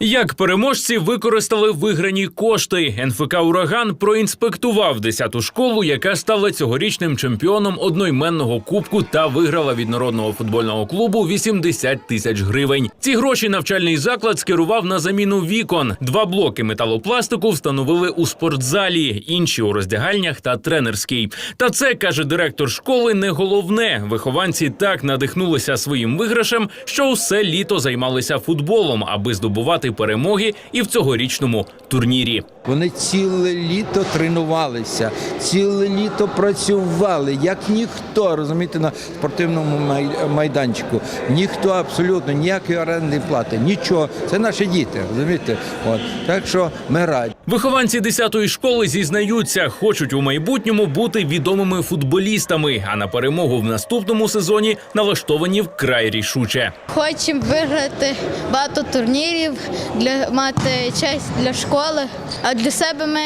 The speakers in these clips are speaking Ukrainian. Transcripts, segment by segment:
Як переможці використали виграні кошти, НФК Ураган проінспектував 10-ту школу, яка стала цьогорічним чемпіоном одноіменного кубку та виграла від народного футбольного клубу 80 тисяч гривень. Ці гроші навчальний заклад скерував на заміну вікон. Два блоки металопластику встановили у спортзалі, інші у роздягальнях та тренерській. Та це каже директор школи. Не головне. Вихованці так надихнулися своїм виграшем, що усе літо займалися футболом, аби здобувати перемоги і в цьогорічному турнірі. Вони ціле літо тренувалися, ціле літо працювали, як ніхто, розумієте, на спортивному май- майданчику. Ніхто абсолютно ніякої орендної плати, нічого. Це наші діти, розумієте? От. Так що ми раді. Вихованці 10-ї школи зізнаються, хочуть у майбутньому бути відомими футболістами, а на перемогу в наступному сезоні налаштовані вкрай рішуче. Хочемо виграти багато турнірів, для мати честь для школи. А для себе ми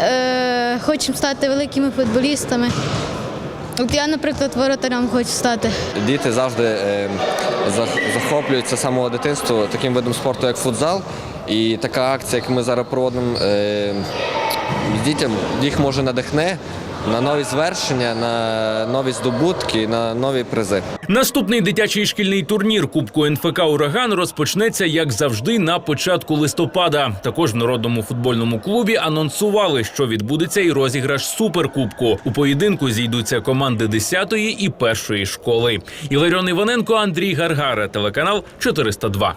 е, хочемо стати великими футболістами. От я, наприклад, воротарем хочу стати. Діти завжди е, захоплюються з самого дитинства таким видом спорту, як футзал. І така акція, як ми зараз проводимо е, дітям, їх може надихне на нові звершення, на нові здобутки, на нові призи. Наступний дитячий шкільний турнір Кубку НФК Ураган розпочнеться як завжди на початку листопада. Також в народному футбольному клубі анонсували, що відбудеться і розіграш суперкубку. У поєдинку зійдуться команди 10-ї і першої школи. Іларіон Іваненко, Андрій Гаргара, телеканал 402.